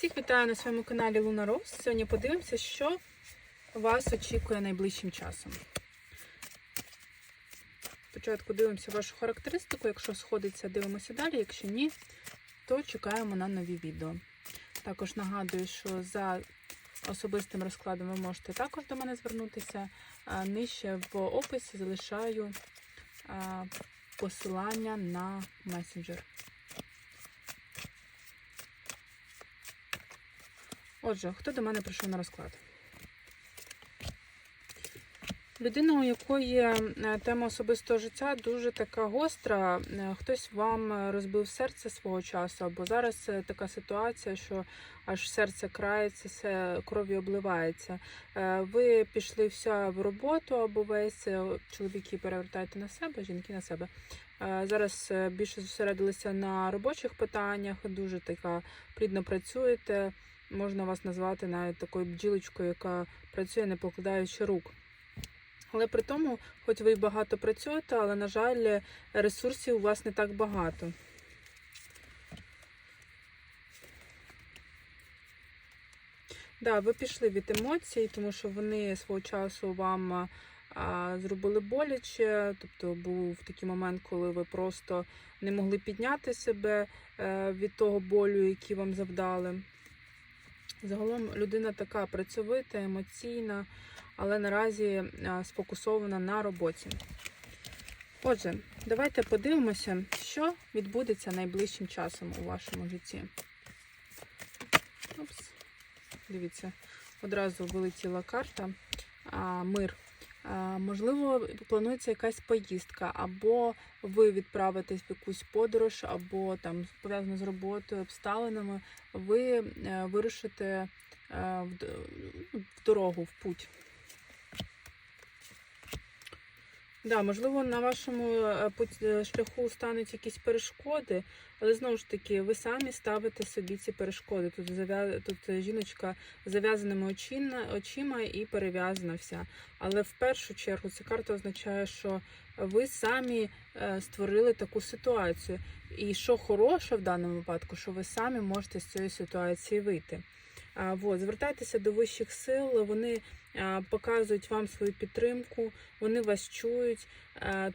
Всіх вітаю на своєму каналі Луна Роуз. Сьогодні подивимося, що вас очікує найближчим часом. Спочатку дивимося вашу характеристику. Якщо сходиться, дивимося далі. Якщо ні, то чекаємо на нові відео. Також нагадую, що за особистим розкладом ви можете також до мене звернутися. Нижче в описі залишаю посилання на месенджер. Отже, хто до мене прийшов на розклад? Людина, у якої е, тема особистого життя дуже така гостра. Е, Хтось вам розбив серце свого часу, або зараз е, така ситуація, що аж серце крається, кров'ю обливається. Ви пішли вся в роботу, або весь чоловіки перевертаєте на себе, жінки на себе. Зараз більше зосередилися на робочих питаннях, дуже така плідно працюєте. Можна вас назвати навіть такою бджілочкою, яка працює, не покладаючи рук. Але при тому, хоч ви багато працюєте, але, на жаль, ресурсів у вас не так багато. Да, ви пішли від емоцій, тому що вони свого часу вам а, зробили боляче. Тобто був такий момент, коли ви просто не могли підняти себе е, від того болю, який вам завдали. Загалом людина така працьовита, емоційна, але наразі сфокусована на роботі. Отже, давайте подивимося, що відбудеться найближчим часом у вашому житті. Опс. Дивіться, одразу вилетіла карта а, мир. А, можливо, планується якась поїздка, або ви відправитесь в якусь подорож, або там пов'язано з роботою, обставинами, ви е, вирушите е, ну, в дорогу, в путь. Да, можливо, на вашому е, е, шляху стануть якісь перешкоди, але знову ж таки, ви самі ставите собі ці перешкоди. Тут зав'я... тут жіночка зав'язаними очима і перев'язана вся. Але в першу чергу ця карта означає, що ви самі е, створили таку ситуацію. І що хороше в даному випадку, що ви самі можете з цієї ситуації вийти. А, вот, звертайтеся до вищих сил, вони показують вам свою підтримку, вони вас чують.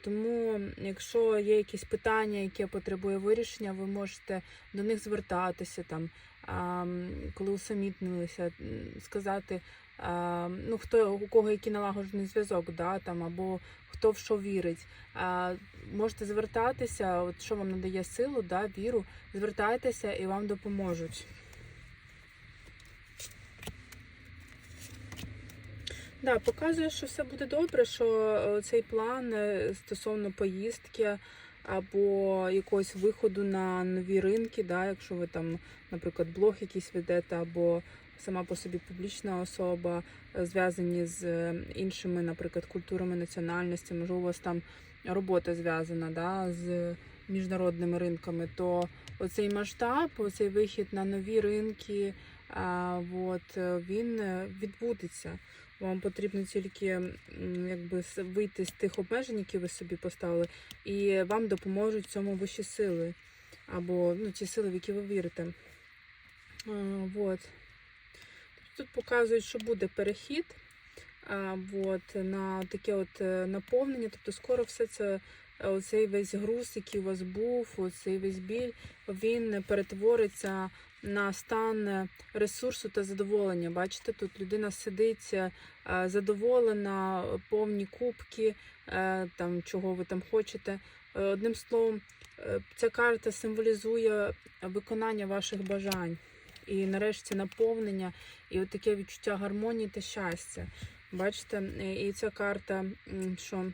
Тому, якщо є якісь питання, які потребує вирішення, ви можете до них звертатися там, коли усамітнилися, сказати, ну, хто у кого який налагоджений зв'язок, да, там, або хто в що вірить. Можете звертатися, от що вам надає силу, да, віру, звертайтеся і вам допоможуть. Да, показує, що все буде добре, що е, цей план е, стосовно поїздки або якогось виходу на нові ринки, да, якщо ви там, наприклад, блог якийсь ведете, або сама по собі публічна особа, е, зв'язані з іншими, наприклад, культурами, національностями, можливо, у вас там робота зв'язана да, з міжнародними ринками, то оцей масштаб, оцей вихід на нові ринки, от, е, він е, відбудеться. Вам потрібно тільки якби вийти з тих обмежень, які ви собі поставили, і вам допоможуть цьому вищі сили, або ну, ті сили, в які ви вірите. А, вот. Тут показують, що буде перехід а, вот, на таке от е, наповнення. Тобто скоро все це, е, оцей весь груз, який у вас був, оцей весь біль, він перетвориться на стан е, ресурсу та задоволення. Бачите, тут людина сидить е, задоволена, повні кубки, е, там, чого ви там хочете. Одним словом, ця карта символізує виконання ваших бажань. І нарешті наповнення, і таке відчуття гармонії та щастя. Бачите, і ця карта, що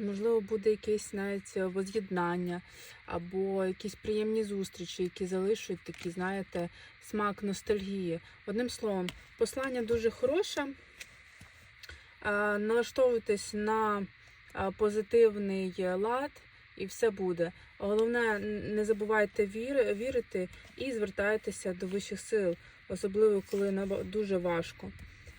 можливо буде якесь навіть воз'єднання, або якісь приємні зустрічі, які залишать такий, знаєте, смак ностальгії. Одним словом, послання дуже хороше. Налаштовуйтесь на позитивний лад, і все буде. Головне, не забувайте віри, вірити і звертайтеся до вищих сил, особливо коли дуже важко.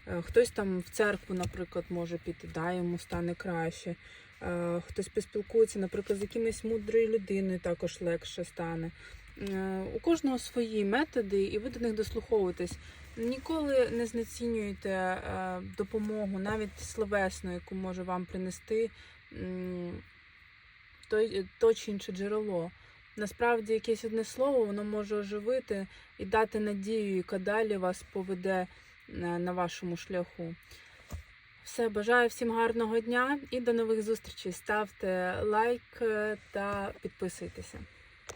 Е, Хтось там в церкву, наприклад, може піти, да, йому стане краще. Е, Хтось поспілкується, наприклад, з якимось мудрою людиною також легше стане. Е, У кожного свої методи, і ви до них дослуховуєтесь. Ніколи не знецінюйте е, допомогу, навіть словесну, яку може вам принести то чи інше джерело. Насправді, якесь одне слово воно може оживити і дати надію, яка далі вас поведе на вашому шляху. Все, бажаю всім гарного дня і до нових зустрічей. Ставте лайк е, та підписуйтеся.